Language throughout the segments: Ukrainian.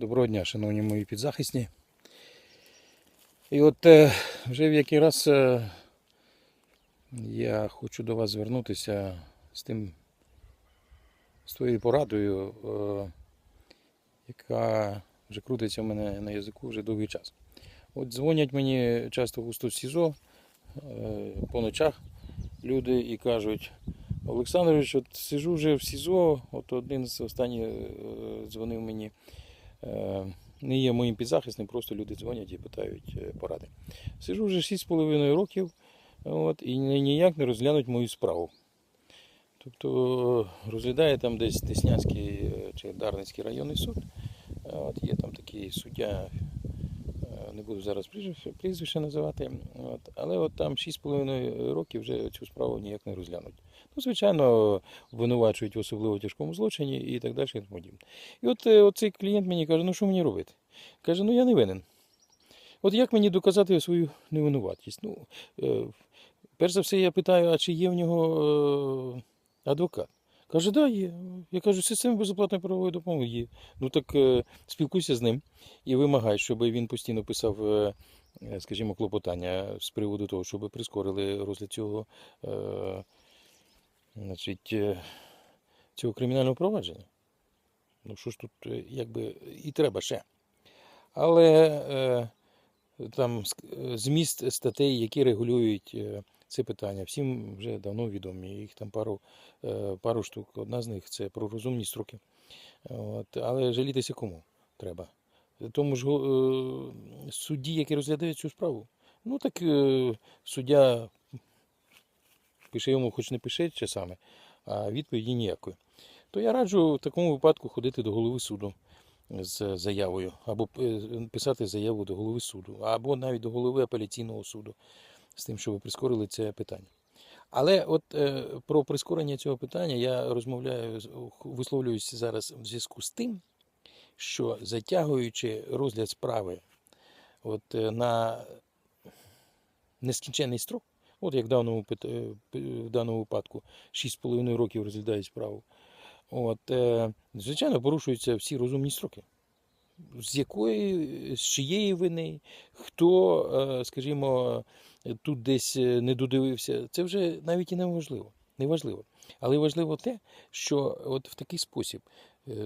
Доброго дня, шановні мої підзахисні. І от е, вже в який раз е, я хочу до вас звернутися з тим, з твоєю порадою, е, яка вже крутиться в мене на язику вже довгий час. От дзвонять мені часто густо в СІЗО по ночах люди і кажуть, Олександрович, от сижу вже в СІЗО, от один з останніх дзвонив мені. Е, Не є моїм підзахисним, просто люди дзвонять і питають е, поради. Сижу вже 6,5 років от, і ніяк не розглянуть мою справу. Тобто е, розглядає там десь Деснянський е, чи Дарницький районний суд. От, є там такий суддя, не буду зараз прізвище називати, от, але от там 6,5 років вже цю справу ніяк не розглянуть. Ну, звичайно, обвинувачують в особливо тяжкому злочині і так далі. І подібне. І от е, оцей клієнт мені каже, ну що мені робити? Каже, ну я не винен. От як мені доказати свою невинуватість? Ну, е, перш за все, я питаю, а чи є в нього е, адвокат? Каже, да, є. Я кажу, система безоплатної правової допомоги є. Ну так спілкуйся з ним і вимагай, щоб він постійно писав, скажімо, клопотання з приводу того, щоб прискорили розгляд цього, значить, е, цього кримінального провадження. Ну що ж тут, е, якби і треба ще. Але е, там е, зміст статей, які регулюють це питання, всім вже давно відомі. Їх там пару, е, пару штук. Одна з них це про розумні строки. От, але жалітися кому треба. Тому ж е, судді, які розглядають цю справу. Ну так е, суддя пише йому, хоч не пише часами, а відповіді ніякої. То я раджу в такому випадку ходити до голови суду з заявою, або е, писати заяву до голови суду, або навіть до голови апеляційного суду з тим, щоб ви прискорили це питання. Але от е, про прискорення цього питання я розмовляю, висловлююся зараз в зв'язку з тим, що затягуючи розгляд справи от, е, на нескінченний строк, от як в даному, е, в даному випадку 6,5 років розглядають справу, от, е, звичайно, порушуються всі розумні строки. З якої, з чиєї вини, хто, е, скажімо, тут десь не додивився, це вже навіть і не важливо. Але важливо те, що от в такий спосіб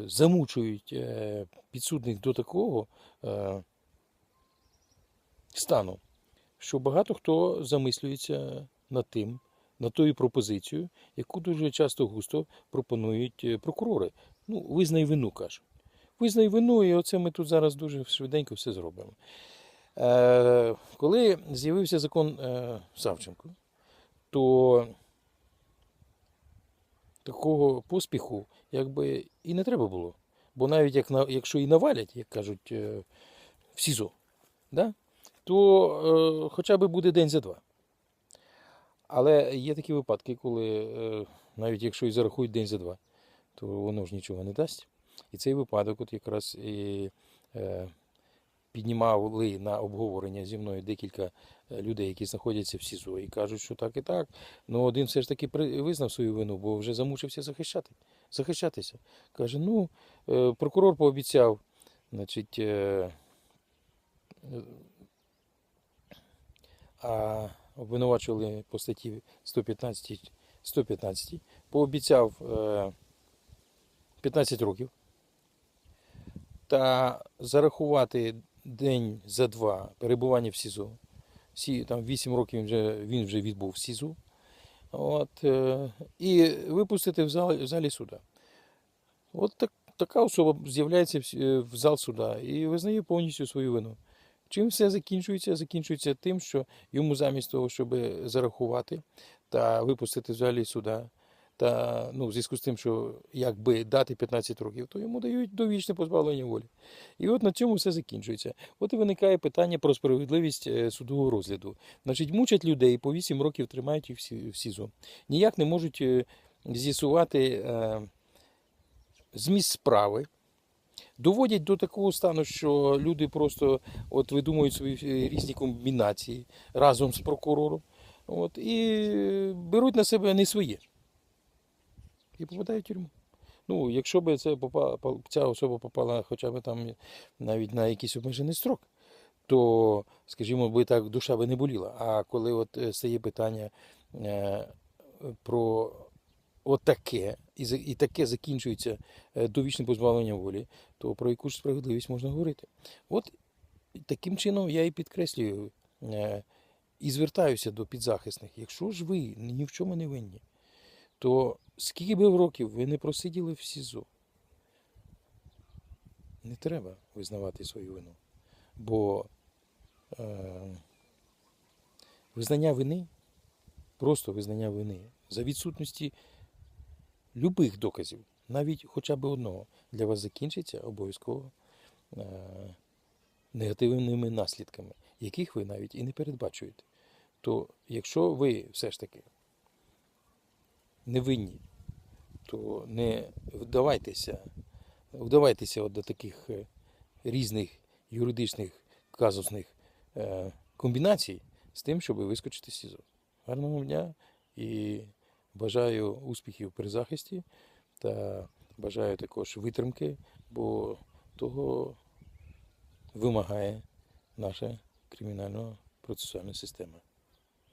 замучують підсудних до такого стану, що багато хто замислюється над тим, над тою пропозицією, яку дуже часто густо пропонують е, прокурори. Ну, визнай вину, кажуть. Визнай вину, і оце ми тут зараз дуже швиденько все зробимо. Е, коли з'явився закон е, Савченко, то такого поспіху якби і не треба було. Бо навіть як, якщо і навалять, як кажуть, е, в СІЗО, да? То е, хоча б буде день за два. Але є такі випадки, коли е, навіть якщо і зарахують день за два, то воно ж нічого не дасть. І цей випадок от якраз і е, піднімали на обговорення зі мною декілька е, людей, які знаходяться в СІЗО, і кажуть, що так і так. Ну один все ж таки визнав свою вину, бо вже замучився захищати, захищатися. Каже, ну, е, прокурор пообіцяв, значить, е, а обвинувачували по статті 115, 115 пообіцяв е, 15 років та зарахувати день за два перебування в СІЗО. Всі, там 8 років він вже, він вже відбув в СІЗО. От, е, і випустити в залі, в залі суда. От так, така особа з'являється в, в зал суда і визнає повністю свою вину. Чим все закінчується? Закінчується тим, що йому замість того, щоб зарахувати та випустити в залі суда, та ну, в зв'язку з тим, що якби дати 15 років, то йому дають довічне позбавлення волі. І от на цьому все закінчується. От і виникає питання про справедливість е, судового розгляду. Значить, мучать людей по 8 років тримають їх в СІЗО. Ніяк не можуть е, з'ясувати е, зміст справи. Доводять до такого стану, що люди просто от видумують свої е, різні комбінації разом з прокурором. От, і беруть на себе не своє. І попадають в тюрму. Ну, якщо б це попала, ця особа попала хоча б там навіть на якийсь обмежений строк, то, скажімо, би так, душа би не боліла. А коли от е, стає питання е, про отаке, і, і таке закінчується е, довічним позбавленням волі, то про яку ж справедливість можна говорити? От таким чином я і підкреслюю е, і звертаюся до підзахисних. Якщо ж ви ні в чому не винні, то скільки би років ви не просиділи в СІЗО, не треба визнавати свою вину. Бо е, визнання вини, просто визнання вини за відсутності любих доказів, навіть хоча б одного, для вас закінчиться обов'язково е, негативними наслідками, яких ви навіть і не передбачуєте. То якщо ви все ж таки не винні, то не вдавайтеся, вдавайтеся от до таких е, різних юридичних казусних е, комбінацій з тим, щоб вискочити з СІЗО. Гарного дня і бажаю успіхів при захисті та бажаю також витримки, бо того вимагає наша кримінально-процесуальна система.